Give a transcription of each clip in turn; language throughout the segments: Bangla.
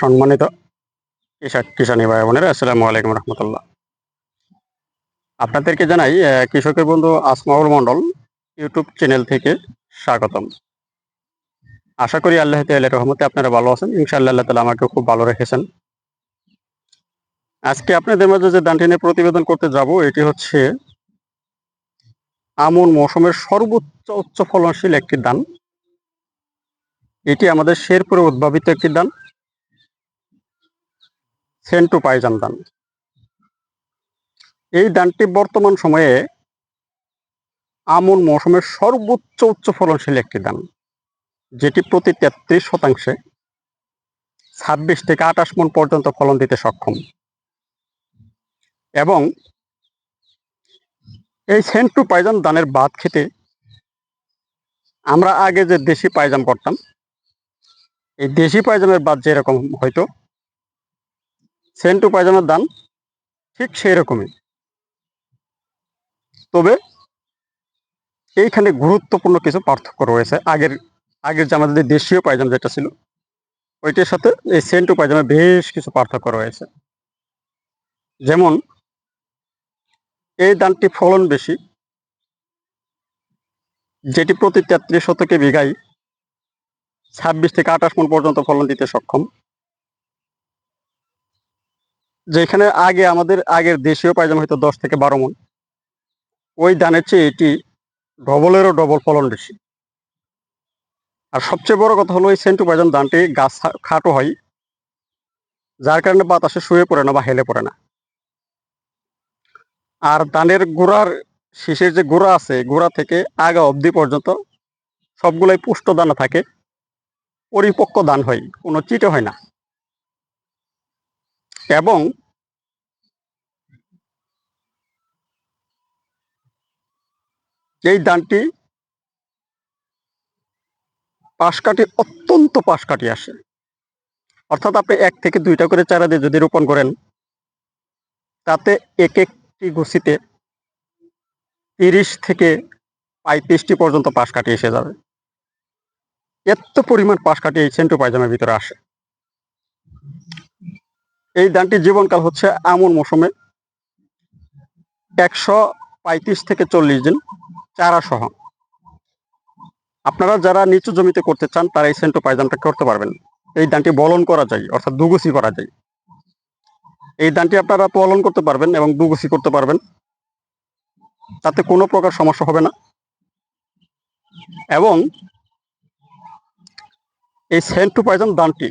সম্মানিত কৃষক কিষানী ভাই বোনেরা, আসসালামু আলাইকুম রহমতুল্লাহ। আপনাদেরকে জানাই কৃষকের বন্ধু আসমাউল মন্ডল ইউটিউব চ্যানেল থেকে স্বাগতম। আশা করি আল্লাহ তাআলার রহমতে আপনারা ভালো আছেন। ইনশাআল্লাহ আল্লাহ তালা আমাকে খুব ভালো রেখেছেন। আজকে আপনাদের মাঝে যে দানটি নিয়ে প্রতিবেদন করতে যাব, এটি হচ্ছে আমন মৌসুমের সর্বোচ্চ উচ্চ ফলনশীল একটি দান এটি আমাদের শেরপুরে উদ্ভাবিত একটি দান সেন্টু পাইজান দান। এই দানটি বর্তমান সময়ে আমন মৌসুমের সর্বোচ্চ উচ্চ ফলনশীল একটি দান, যেটি প্রতি তেত্রিশ শতাংশে ছাব্বিশ থেকে আঠাশ মন পর্যন্ত ফলন দিতে সক্ষম। এবং এই সেন্টু পাইজাম দানের বাদ খেতে আমরা আগে যে দেশি পায়জাম করতাম, এই দেশি পায়জামের বাদ যেরকম হয়তো সেন্টু পায়জামের দাম ঠিক সেই রকমই। তবে এইখানে গুরুত্বপূর্ণ কিছু পার্থক্য রয়েছে। আগের আগের যে আমাদের দেশীয় পায়জাম যেটা ছিল, ওইটার সাথে এই সেন্টু পায়জামে বেশ কিছু পার্থক্য রয়েছে। যেমন, এই দানটি ফলন বেশি, যেটি প্রতি তেত্রিশ শতকে বিঘায় ছাব্বিশ থেকে আঠাশ মন পর্যন্ত ফলন দিতে সক্ষম। যেখানে আগে আমাদের আগের দেশীয় পায়জামা হয়তো দশ থেকে বারো মন। ওই ধানের চেয়ে এটি ডবলেরও ডবল ফলন বেশি। আর সবচেয়ে বড় কথা হলো, এই সেন্টু পায়জাম ধানটি গাছ খাটো হয়, যার কারণে বাতাসে শুয়ে পড়ে না বা হেলে পড়ে না। আর ধানের গোড়ার শীষের যে গোড়া আছে গোড়া থেকে আগা অবধি পর্যন্ত সবগুলাই পুষ্ট দানা থাকে। পরিপক্ক দান হয়, কোনো চিটে হয় না। এবং এই দানটি পাশকাঠি, অত্যন্ত পাশকাঠি আসে। অর্থাৎ আপনি এক থেকে দুইটা করে চারা দিয়ে যদি রোপণ করেন, তাতে এক একটি গুছিতে তিরিশ থেকে পঁয়ত্রিশটি পর্যন্ত পাশ কাটি এসে যাবে। এত পরিমাণ পাশ কাটি এই সেন্টু পায়জামের ভিতরে আসে। এই ধানটির জীবনকাল হচ্ছে আমন মৌসুমে একশো পঁয়ত্রিশ থেকে চল্লিশ দিন, চারা সহ। আপনারা যারা নিচু জমিতে করতে চান, তারা এই সেন্টু পায়জামটা করতে পারবেন। এই ধানটি বলন করা যায়, অর্থাৎ দুগুসি করা যায়। এই ধানটি আপনারা বলন করতে পারবেন এবং দুগুছি করতে পারবেন। তাতে কোনো প্রকার সমস্যা হবে না। এবং এই সেন্টু পায়জাম দানটি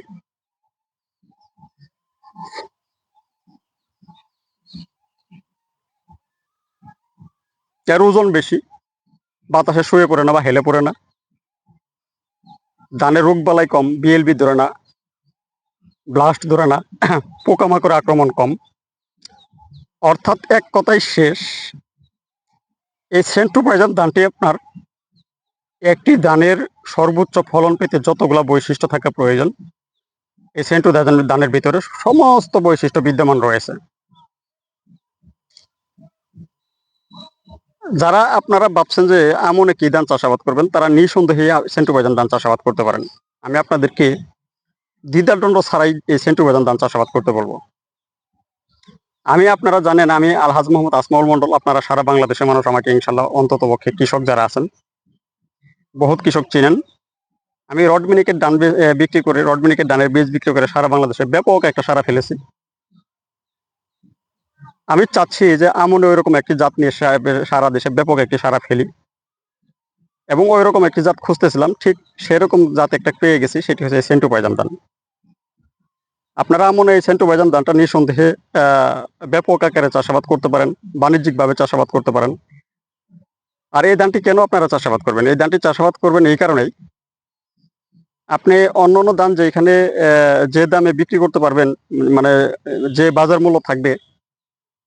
এর ওজন বেশি, বাতাসে শুয়ে পড়ে না বা হেলে পড়ে না ধানের রোগ বালাই কম, বিএলবি ধরে না, ব্লাস্ট ধরে না, পোকামাকড় আক্রমণ কম। অর্থাৎ এক কথাই শেষ, এই সেন্টু পাইজাম ধানটি আপনার একটি ধানের সর্বোচ্চ ফলন পেতে যতগুলা বৈশিষ্ট্য থাকা প্রয়োজন এই সেন্টু ধানের ভিতরে সমস্ত বৈশিষ্ট্য বিদ্যমান রয়েছে। যারা আপনারা ভাবছেন যে আমনে কি ধান চাষাবাদ করবেন, তারা নিঃসন্দেহে সেন্টু বাজান ধান চাষাবাদ করতে পারেন। আমি আপনাদেরকে দ্বিধাদণ্ড ছাড়াই এই সেন্টু বাজান ধান চাষাবাদ করতে বলব। আমি আপনারা জানেন, আমি আলহাজ মোহাম্মদ আসমাউল মন্ডল, আপনারা সারা বাংলাদেশের মানুষ আমাকে ইনশাল্লাহ অন্তত পক্ষে কৃষক যারা আছেন, বহুত কৃষক চিনেন। আমি রড মিনিকের ধান বিক্রি করে, রড মিনিকের ধানের বীজ বিক্রি করে সারা বাংলাদেশে ব্যাপক একটা সারা ফেলেছি। আমি চাচ্ছি যে আমনে ওইরকম একটি জাত নিয়ে সারা দেশে ব্যাপক একটি সারা ফেলি। এবং ওই রকম একটি জাত খুঁজতেছিলাম, ঠিক সেরকম জাত একটা পেয়ে গেছি, সেটি হচ্ছে সেন্টু পাইজাম ধান। আপনারা আমনে এই সেন্টু পাইজাম ধানটা নিঃসন্দেহে ব্যাপক আকারে চাষাবাদ করতে পারেন, বাণিজ্যিকভাবে চাষাবাদ করতে পারেন। আর এই ধানটি কেন আপনারা চাষাবাদ করবেন? এই ধানটি চাষাবাদ করবেন এই কারণেই আপনি অন্য অন্য ধান যেখানে যে দামে বিক্রি করতে পারবেন মানে যে বাজার মূল্য থাকবে,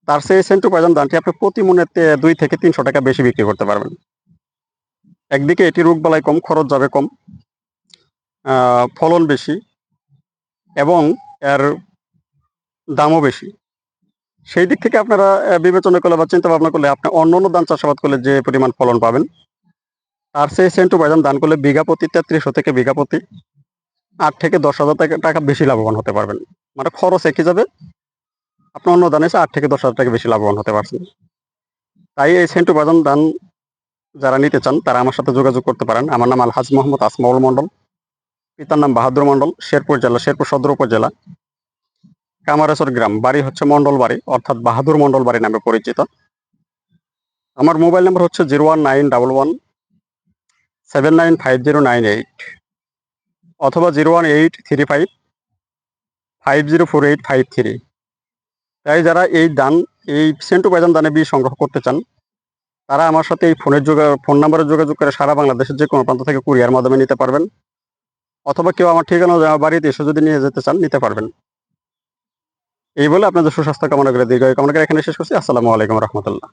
তার সেই সেন্টু পাইজাম ধানটি আপনি প্রতি মনে দুই থেকে তিনশো টাকা বেশি বিক্রি করতে পারবেন। একদিকে এটি রোগ বালাই কম, খরচ যাবে কম ফলন বেশি এবং এর দামও বেশি। সেই দিক থেকে আপনারা বিবেচনা করলে বা চিন্তা ভাবনা করলে আপনি অন্য অন্য ধান চাষাবাদ করলে যে পরিমাণ ফলন পাবেন তার চেয়ে সেন্টু বাদাম দান করলে বিঘা প্রতি তেত্রিশশো থেকে বিঘা প্রতি আট থেকে দশ হাজার টাকা- বেশি লাভবান হতে পারবেন। মানে খরচ একই যাবে। আপনার অন্য দানে আট থেকে দশ হাজার টাকা বেশি লাভবান হতে পারছেন তাই এই সেন্টু বাজান দান যারা নিতে চান, তারা আমার সাথে যোগাযোগ করতে পারেন। আমার নাম আলহাজ মোহাম্মদ আসমাউল মন্ডল পিতার নাম বাহাদুর মন্ডল শেরপুর জেলা শেরপুর সদর উপজেলা। কামারেশ্বর গ্রাম। বাড়ি হচ্ছে মন্ডল বাড়ি, অর্থাৎ বাহাদুর মন্ডল বাড়ি নামে পরিচিত। আমার মোবাইল নাম্বার হচ্ছে zero one nine double one seven nine five zero nine eight অথবা zero one eight three five five zero four eight five three তাই যারা এই দান, এই সেন্টু পাইজান দানে বীজ সংগ্রহ করতে চান, তারা আমার সাথে এই ফোনের যোগা, ফোন নাম্বারে যোগাযোগ করে সারা বাংলাদেশের যে কোনো প্রান্ত থেকে কুরিয়ার মাধ্যমে নিতে পারবেন। অথবা কেউ আমার ঠিকানা আমার বাড়িতে এসে যদি নিয়ে যেতে চান, নিতে পারবেন। এই বলে আপনাদের সুস্বাস্থ্য কামনা করে দীর্ঘ কামনা করে এখানে শেষ করছি। আসসালামু আলাইকুম রহমতুল্লাহ।